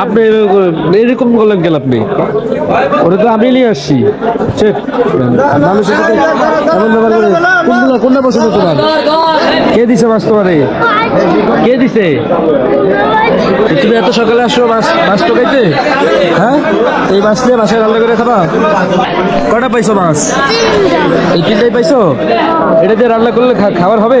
আপনি এরকম- করলেন কেন আপনি? ওটা তো আমি নিয়ে আসছি। কোনটা পছন্দ তোমার কে দিছে মাছ তোমারে কে দিছে? তুমি এত সকালে আসো মাছ মাছ টোকাইতে হ্যাঁ? এই মাছ নিয়ে মাছের রান্না করে খাবা? কটা পাইছো মাছ এই তিনটাই পাইছো? এটা দিয়ে রান্না করলে খাবার হবে?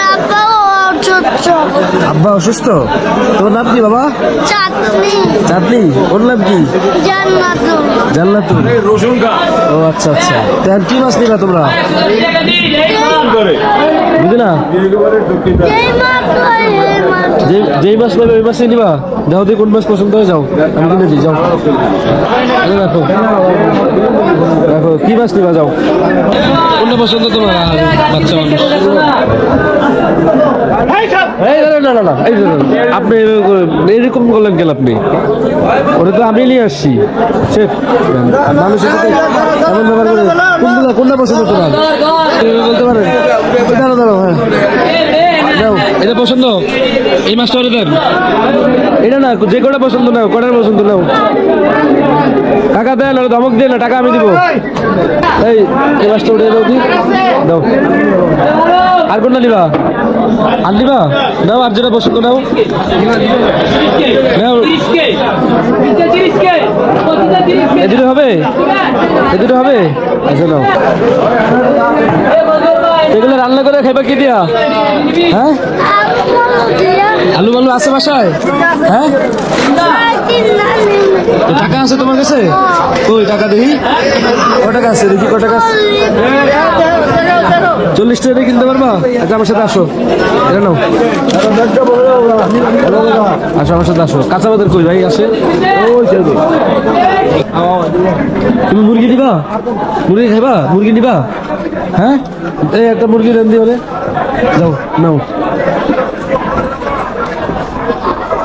আব্বা অসুস্থ? তোর নাম কি বাবা? চাটনি চাঁদনি? ওর নাম কি? জান্নাত ও আচ্ছা আচ্ছা। তাহলে কি মাছ নিবা তোমরা? বুঝলি না? যেই মাছ নেবে ওই মাছই নিবা। যাও দিয়ে কোন মাছ পছন্দ হয়ে যাও। আমি কিনে দিই যাও। রাখো রাখো কি মাছ নিবা যাও? কোনটা পছন্দ তোমার? বাচ্চা মানুষ। এই না না না এই। আপনি এরকম- করলেন কেন আপনি? ওটা তো আমি নিয়ে আসছি। সে মানুষের এমন ব্যবহার করে কোনগুলো কোনটা পছন্দ তোমার? বলতে পারেন দাঁড়ো দাঁড়ো হ্যাঁ। এটা পছন্দ? এই মাছটা দেন। এটা না যে কটা পছন্দ নাও কটার পছন্দ নাও। টাকা দেন আর ধমক দেন না টাকা আমি দিব। এই এই মাছটা উঠে দাও দাও। আর কোনটা নিবা? আর দাও আর যেটা বসে দাও এদিকে হবে? এদিকে হবে? আচ্ছা নাও। এগুলো রান্না করে খাইবা কি দিয়া? হ্যাঁ? আলু বালু আছে বাসায়? হ্যাঁ? টাকা আছে তোমার কাছে? কই টাকা দেখি? ক টাকা আছে দেখি ক টাকা চল্লিশ টাকা কিনতে পারবা? আচ্ছা আমার সাথে আসো। এটা নাও। আসো আমার সাথে আসো। কাঁচা বাজার কই ভাই? আসে। ওই। তুমি মুরগি দিবা? মুরগি খাইবা? মুরগি নিবা? হ্যাঁ? এই একটা মুরগি রেন্দি হলে যাও, নাও।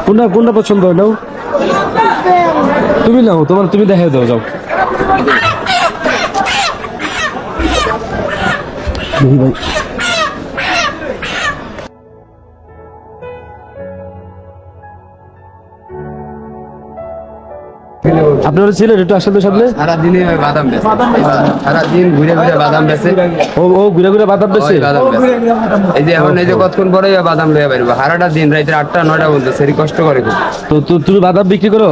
কোনটা কোনটা পছন্দ হয়? নাও। তুমি নাও তোমার তুমি দেখাই দাও যাও ভাই আপনারা ছিলেন একটু আসলে সামনে? সারাদিনে ওই বাদাম বেচে। সারাদিন ঘুরে ঘুরে বাদাম বেচে। ও ও ঘুরে ঘুরে বাদাম বেচে? এই যে এখন এই যে কতক্ষণ পরে বাদাম লয়ে বেরবো? সারাটা দিন রাইতে আটটা নয়টা বলতে সেরি কষ্ট করে খুব। তো তো- তুমি বাদাম বিক্রি করো?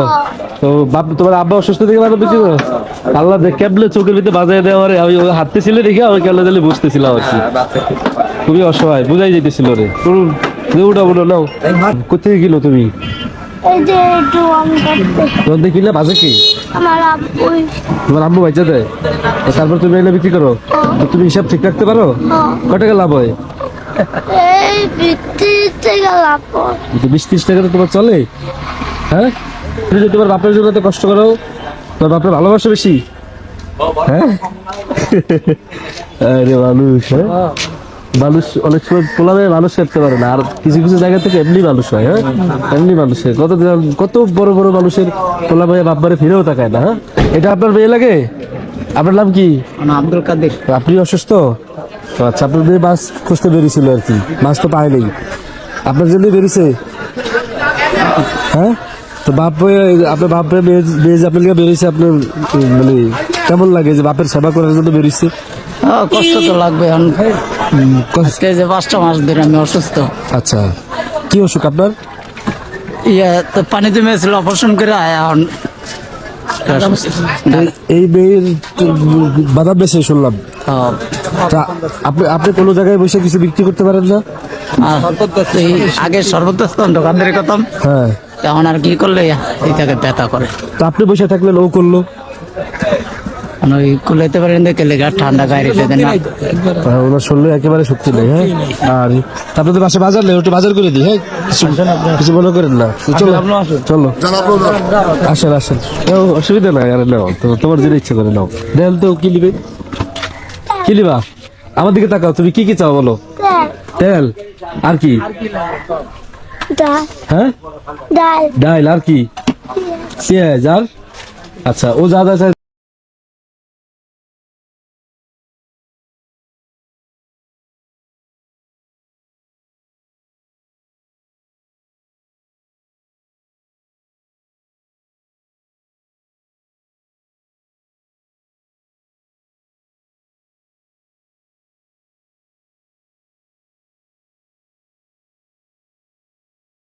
তো বাপ তোমার আব্বা অসুস্থ থেকে বাদাম বিক্রি করো? আল্লাহ দেখ কেবলে চোখের ভিতরে বাজায় দেওয়া রে আমি হাঁটতেছিলে দেখে আমি কেবলে দিলে বুঝতেছিলাম আর কি। খুব খুবই অসহায় বুঝাই যেতেছিল রে চলুন উঠা উঠো নাও। কোথেকে কিনো তুমি? এই যে একটু আমি করতে দিয়ে কিনলে বাজে কি? আমার তোমার আম্মু বাচ্চা দেয় তারপর তুমি এনে বিক্রি করো। তো তুমি হিসাব ঠিক রাখতে পারো। কত টাকা লাভ হয়? এই লাভ হয়। বিশ ত্রিশ টাকা তো তোমার চলে। হ্যাঁ? তুমি যে তোমার বাপের জন্য এত কষ্ট করো তোমার বাপের ভালোবাসা বেশি। হ্যাঁ? আরে মানুষ হ্যাঁ? মানুষ অনেক সময় পোলাবে মানুষ করতে পারে না। আর কিছু কিছু জায়গা থেকে এমনি মানুষ হয় হ্যাঁ? এমনি মানুষের কত কত বড় বড় মানুষের পোলা ভাইয়া বাপবারে ফিরেও তাকায় না হ্যাঁ? এটা আপনার মেয়ে লাগে? আপনার নাম কি? আব্দুল কাদের। আপনি অসুস্থ? আচ্ছা আপনার মেয়ে মাছ খুঁজতে বেরিয়েছিল আর কি। মাছ তো পায়নি আপনার জন্য বেরিয়েছে? হ্যাঁ? তো বাপ আপনার বাপ মেয়ে মেয়ে আপনার বেরিয়েছে আপনার মানে কেমন লাগে যে বাপের সেবা করার জন্য বেরিয়েছে? কষ্ট তো লাগবে এখন। আজকে যে পাঁচটা মাস ধরে আমি অসুস্থ। আচ্ছা কি অসুখ আপনার? ইয়া তো পানি জমেছিল অপারেশন করে আয়া এখন। এই- এই তো বাদাম বেছে শুনলাম। হ্যাঁ, আপনি আপনি কোনো জায়গায় বসে কিছু বিক্রি করতে পারেন না? আর আগে সর্বত্র দোকানদারি করতাম হ্যাঁ। এখন আর কি করলে এটাকে ব্যথা করে। তা আপনি বসে থাকলে ও করল? ওই কুলাইতে পারেন দেখে লেগে ঠান্ডা গায়ে রেখে দেন হ্যাঁ, ওনার শরীরে একেবারে শক্তি নেই হ্যাঁ? আর তারপরে তো পাশে বাজার নেই ওটা বাজার করে দিই হ্যাঁ? কিছু কিছু মনে করেন না। চলো। চলো। আসেন আসেন। ও, অসুবিধা নাই আরে নাও তোমার যেটা ইচ্ছে করে নাও। দেন তো কি নিবে? কি নিবা? আমার দিকে তাকাও তুমি কি কি চাও বলো? তেল, আর কি? ডাল। হ্যাঁ? ডাল। ডাইল আর কি? পেঁয়াজ। আর? আচ্ছা ও যা যা